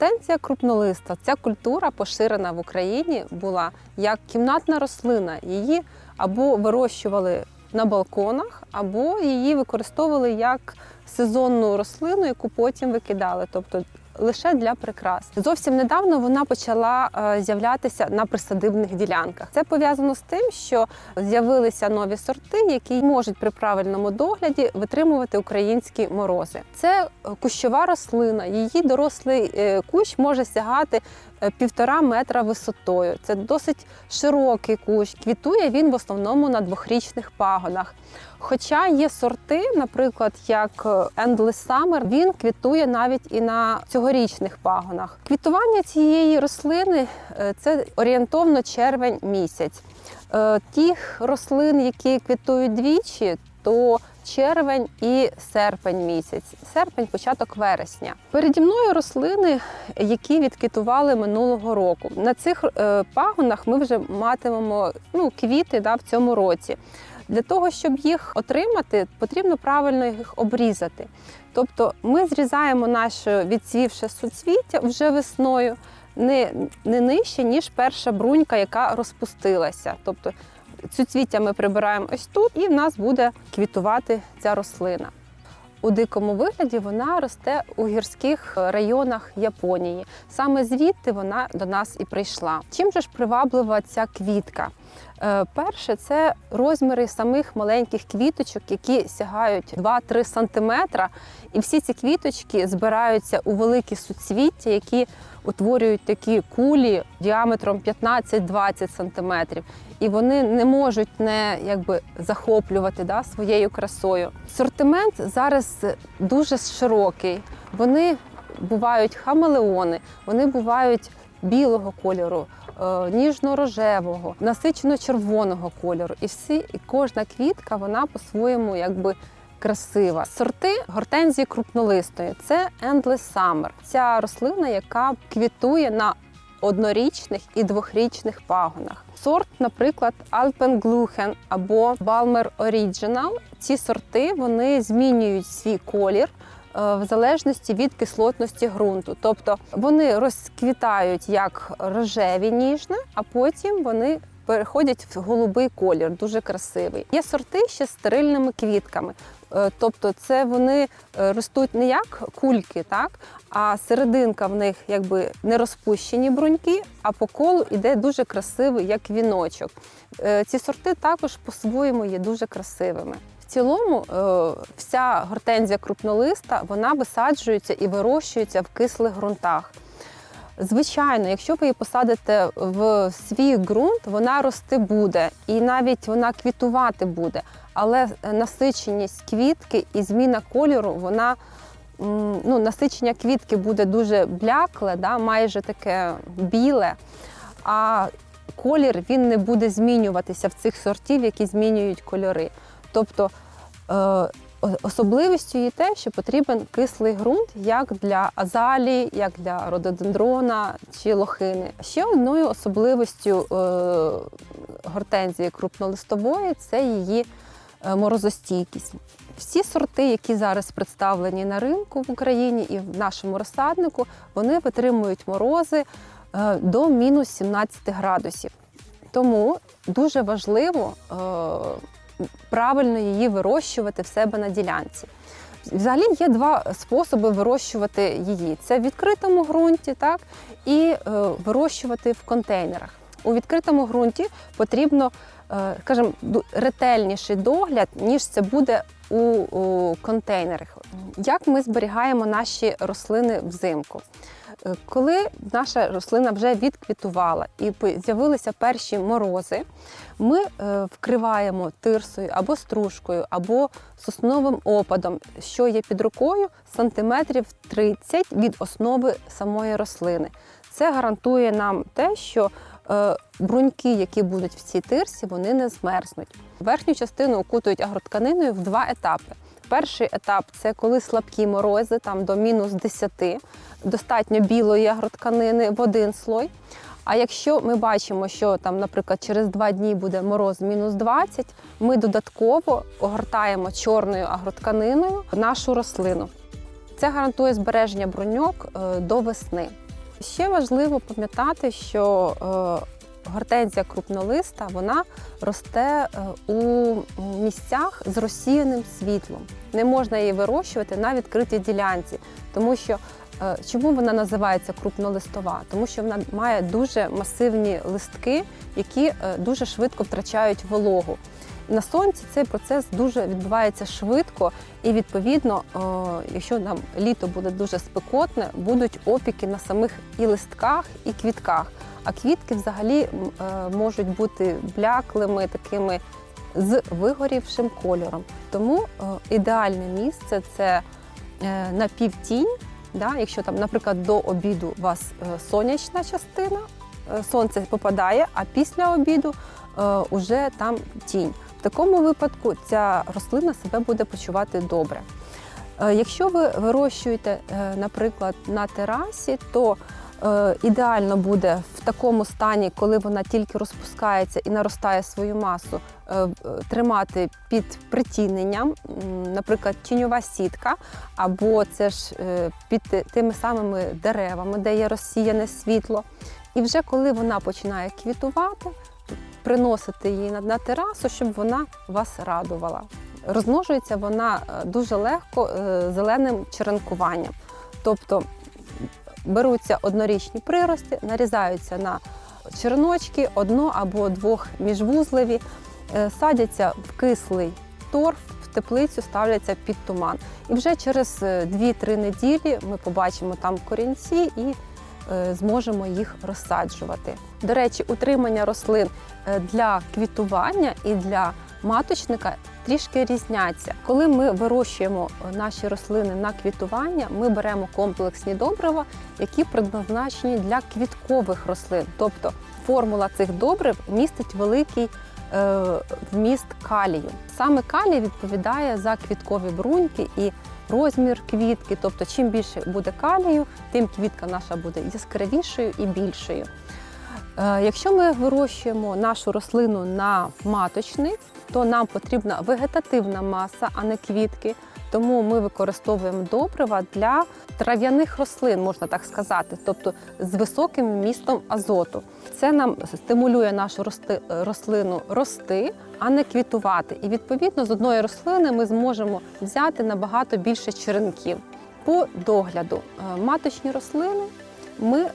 Гортензія крупнолиста. Ця культура поширена в Україні була як кімнатна рослина. Її або вирощували на балконах, або її використовували як сезонну рослину, яку потім викидали. Тобто Лише для прикрас зовсім недавно вона почала е, з'являтися на присадибних ділянках. Це пов'язано з тим, що з'явилися нові сорти, які можуть при правильному догляді витримувати українські морози. Це кущова рослина. Її дорослий е, кущ може сягати півтора метра висотою. Це досить широкий кущ. Квітує він в основному на двохрічних пагонах. Хоча є сорти, наприклад, як е, Endless Summer, він квітує навіть і на цьогорічних пагонах. Квітування цієї рослини е, це орієнтовно червень місяць. Е, Тих рослин, які квітують двічі, то червень і серпень місяць, серпень, початок вересня. Переді мною рослини, які відквітували минулого року. На цих е, пагонах ми вже матимемо ну, квіти да, в цьому році. Для того, щоб їх отримати, потрібно правильно їх обрізати. Тобто ми зрізаємо наше відцвівше суцвіття вже весною не, не нижче, ніж перша брунька, яка розпустилася. Тобто суцвіття ми прибираємо ось тут, і в нас буде квітувати ця рослина. У дикому вигляді вона росте у гірських районах Японії. Саме звідти вона до нас і прийшла. Чим же ж приваблива ця квітка? Е, Перше, це розміри самих маленьких квіточок, які сягають 2-3 см. І всі ці квіточки збираються у великі суцвіття, які утворюють такі кулі діаметром 15-20 см. І вони не можуть не якби захоплювати да, своєю красою. Сортимент зараз дуже широкий. Вони бувають хамелеони, вони бувають білого кольору, е, ніжно-рожевого, насичено-червоного кольору. І всі, і кожна квітка вона по-своєму якби красива. Сорти гортензії крупнолистої це Endless Summer. Ця рослина, яка квітує на однорічних і двохрічних пагонах. Сорт, наприклад, Alpengluchen або Balmer Original. Ці сорти вони змінюють свій колір е, в залежності від кислотності ґрунту. Тобто вони розквітають як рожеві ніжне, а потім вони переходять в голубий колір, дуже красивий. Є сорти ще стерильними квітками. Е, Тобто, це вони е, ростуть не як кульки, так а серединка в них якби не розпущені бруньки, а по колу йде дуже красивий, як віночок. Е, Ці сорти також по-своєму є дуже красивими. В цілому, вся гортензія крупнолиста вона висаджується і вирощується в кислих ґрунтах. Звичайно, якщо ви її посадите в свій ґрунт, вона рости буде і навіть вона квітувати буде. Але насиченість квітки і зміна кольору, вона ну, насичення квітки буде дуже блякле, да, майже таке біле. А колір він не буде змінюватися в цих сортів, які змінюють кольори. Тобто е, особливістю є те, що потрібен кислий ґрунт як для азалії, як для рододендрона чи лохини. Ще одною особливістю е, гортензії крупнолистової це її е, морозостійкість. Всі сорти, які зараз представлені на ринку в Україні і в нашому розсаднику, вони витримують морози е, до мінус 17 градусів. Тому дуже важливо правильно її вирощувати в себе на ділянці. Взагалі є два способи вирощувати її: це в відкритому ґрунті, так і е, вирощувати в контейнерах. У відкритому ґрунті потрібно, е, скажімо, ретельніший догляд, ніж це буде у, контейнерах. Як ми зберігаємо наші рослини взимку? Е, Коли наша рослина вже відквітувала і з'явилися перші морози, ми е, вкриваємо тирсою або стружкою, або сосновим опадом, що є під рукою сантиметрів 30 від основи самої рослини. Це гарантує нам те, що бруньки, які будуть в цій тирсі, вони не змерзнуть. Верхню частину окутують агротканиною в два етапи. Перший етап це коли слабкі морози, там до мінус 10, достатньо білої агротканини в один слой. А якщо ми бачимо, що там, наприклад, через два дні буде мороз мінус 20, ми додатково огортаємо чорною агротканиною нашу рослину. Це гарантує збереження бруньок е, до весни. Ще важливо пам'ятати, що е, гортензія крупнолиста вона росте е, у місцях з розсіяним світлом. Не можна її вирощувати на відкритій ділянці, тому що е, чому вона називається крупнолистова? Тому що вона має дуже масивні листки, які дуже швидко втрачають вологу. На сонці цей процес дуже відбувається швидко, і відповідно, е, якщо нам літо буде дуже спекотне, будуть опіки на самих і листках, і квітках. А квітки взагалі е, можуть бути бляклими, такими з вигорівшим кольором. Тому е, ідеальне місце це напівтінь. Да? Якщо там, наприклад, до обіду у вас сонячна частина, сонце попадає, а після обіду уже там тінь. В такому випадку ця рослина себе буде почувати добре. Е, Якщо ви вирощуєте, е, наприклад, на терасі, то е, ідеально буде в такому стані, коли вона тільки розпускається і наростає свою масу, тримати під притіненням, наприклад, тіньова сітка, або це ж під тими самими деревами, де є розсіяне світло. І вже коли вона починає квітувати, приносити її на, терасу, щоб вона вас радувала. Розмножується вона е, дуже легко е, зеленим черенкуванням. Тобто беруться однорічні прирости, нарізаються на череночки, одно або двох міжвузлеві, е, садяться в кислий торф, в теплицю ставляться під туман. І вже через е, 2-3 неділі ми побачимо там корінці і зможемо їх розсаджувати. До речі, утримання рослин е, для квітування і для маточника трішки різняться. Коли ми вирощуємо е, наші рослини на квітування, ми беремо комплексні добрива, які предназначені для квіткових рослин. Тобто формула цих добрив містить великий е, вміст калію. Саме калій відповідає за квіткові бруньки і розмір квітки. Тобто, чим більше буде калію, тим квітка наша буде яскравішою і більшою. Е, Якщо ми вирощуємо нашу рослину на маточник, то нам потрібна вегетативна маса, а не квітки. Тому ми використовуємо добрива для трав'яних рослин, можна так сказати, тобто з високим містом азоту. Це нам стимулює нашу рослину рости, а не квітувати. І відповідно з одної рослини ми зможемо взяти набагато більше черенків. По догляду Е, маточні рослини ми е,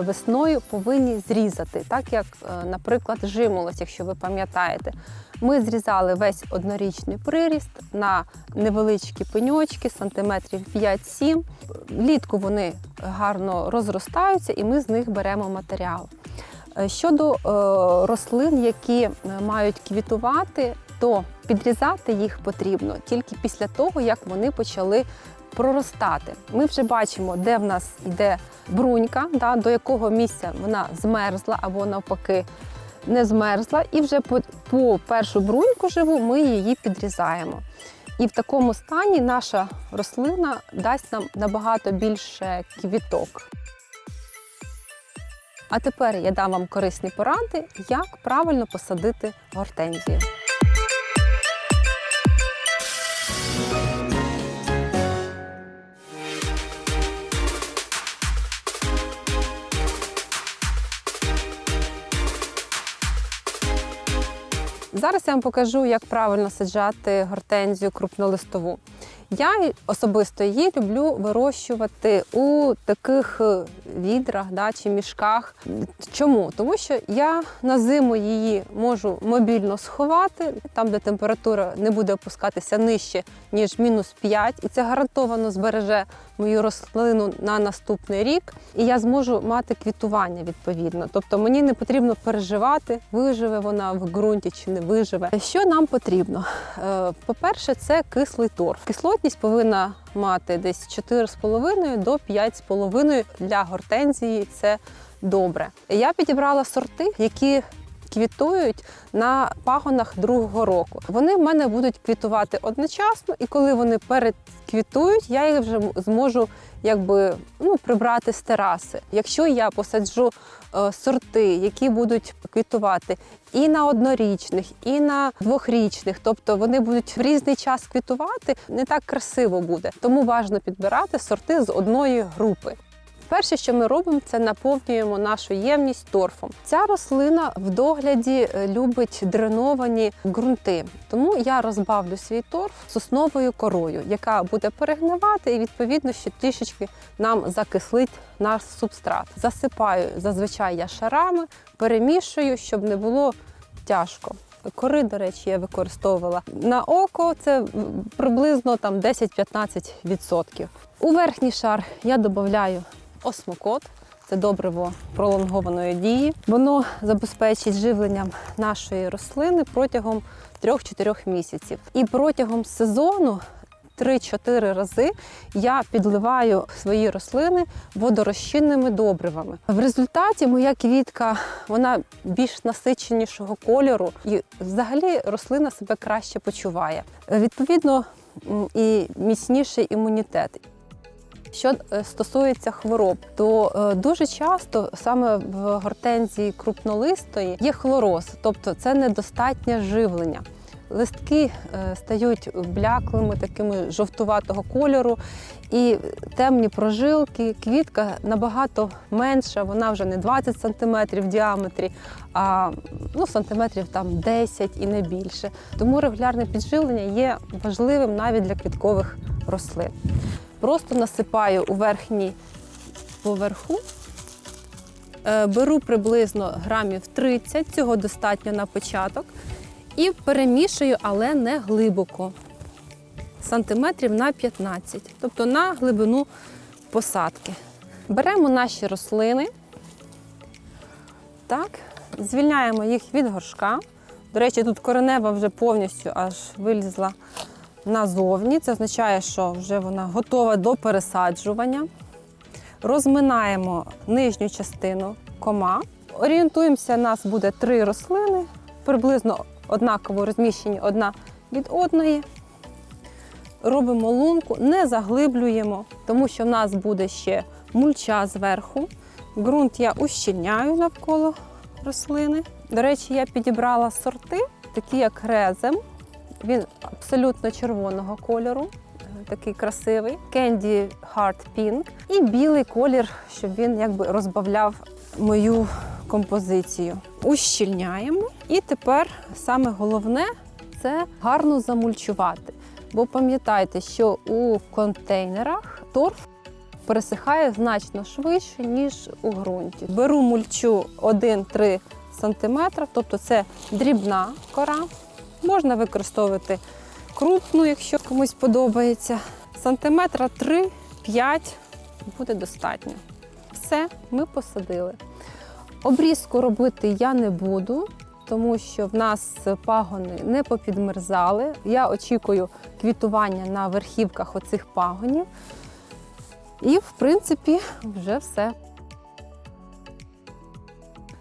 весною повинні зрізати, так як, е, наприклад, жимолость, якщо ви пам'ятаєте. Ми зрізали весь однорічний приріст на невеличкі пеньочки, сантиметрів 5-7. Влітку вони гарно розростаються, і ми з них беремо матеріал. Е, Щодо рослин, які мають квітувати, то підрізати їх потрібно тільки після того, як вони почали проростати. Ми вже бачимо, де в нас йде брунька, да, до якого місця вона змерзла або навпаки не змерзла. І вже по, по першу бруньку живу ми її підрізаємо. І в такому стані наша рослина дасть нам набагато більше квіток. А тепер я дам вам корисні поради, як правильно посадити гортензію. Зараз я вам покажу, як правильно саджати гортензію крупнолистову. Я особисто її люблю вирощувати у таких е, відрах да, чи мішках. Чому? Тому що я на зиму її можу мобільно сховати, там, де температура не буде опускатися нижче, ніж мінус 5, і це гарантовано збереже мою рослину на наступний рік, і я зможу мати квітування відповідно. Тобто мені не потрібно переживати, виживе вона в ґрунті чи не виживе. Що нам потрібно? Е, По-перше, це кислий торф. Кислотність повинна мати десь 4,5 до 5,5 для гортензії. Це добре. Я підібрала сорти, які квітують на пагонах другого року. Вони в мене будуть квітувати одночасно, і коли вони передквітують, я їх вже зможу якби ну прибрати з тераси. Якщо я посаджу е, сорти, які будуть квітувати і на однорічних, і на двохрічних, тобто вони будуть в різний час квітувати, не так красиво буде. Тому важливо підбирати сорти з одної групи. Перше, що ми робимо, це наповнюємо нашу ємність торфом. Ця рослина в догляді е, любить дреновані ґрунти, тому я розбавлю свій торф сосновою корою, яка буде перегнивати і відповідно ще трішечки нам закислить наш субстрат. Засипаю зазвичай я шарами, перемішую, щоб не було тяжко. Кори, до речі, я використовувала на око. Це приблизно там 10-15%. У верхній шар я додаю осмокот. Це добриво пролонгованої дії. Воно забезпечить живленням нашої рослини протягом 3-4 місяців. І протягом сезону 3-4 рази я підливаю свої рослини водорозчинними добривами. В результаті моя квітка вона більш насиченішого кольору, і взагалі рослина себе краще почуває. Відповідно, і міцніший імунітет. Що е, стосується хвороб, то е, дуже часто саме в гортензії крупнолистої є хлороз, тобто це недостатнє живлення. Листки е, стають бляклими, такими жовтуватого кольору, і темні прожилки. Квітка набагато менша, вона вже не 20 см в діаметрі, а ну, сантиметрів там 10 і не більше. Тому регулярне підживлення є важливим навіть для квіткових рослин. Просто насипаю у верхній поверху. Е, Беру приблизно грамів 30, цього достатньо на початок. І перемішую, але не глибоко. Сантиметрів на 15, тобто на глибину посадки. Беремо наші рослини, так, звільняємо їх від горшка. До речі, тут коренева вже повністю аж вилізла назовні. Це означає, що вже вона готова до пересаджування. Розминаємо нижню частину кома. Орієнтуємося, у нас буде три рослини, приблизно однаково розміщені одна від одної. Робимо лунку, не заглиблюємо, тому що в нас буде ще мульча зверху. Ґрунт я ущільняю навколо рослини. До речі, я підібрала сорти, такі як резем. Він абсолютно червоного кольору, е, такий красивий. Candy Heart Pink. І білий колір, щоб він якби розбавляв мою композицію. Ущільняємо. І тепер саме головне це гарно замульчувати. Бо пам'ятайте, що у контейнерах торф пересихає значно швидше, ніж у ґрунті. Беру мульчу 1-3 см, тобто це дрібна кора. Можна використовувати крупну, якщо комусь подобається. Сантиметра 3-5 буде достатньо. Все, ми посадили. Обрізку робити я не буду, тому що в нас пагони не попідмерзали. Я очікую квітування на верхівках оцих пагонів. І, в принципі, вже все.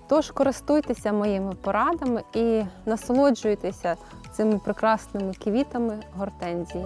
Тож користуйтеся моїми порадами і насолоджуйтеся цими прекрасними квітами гортензії.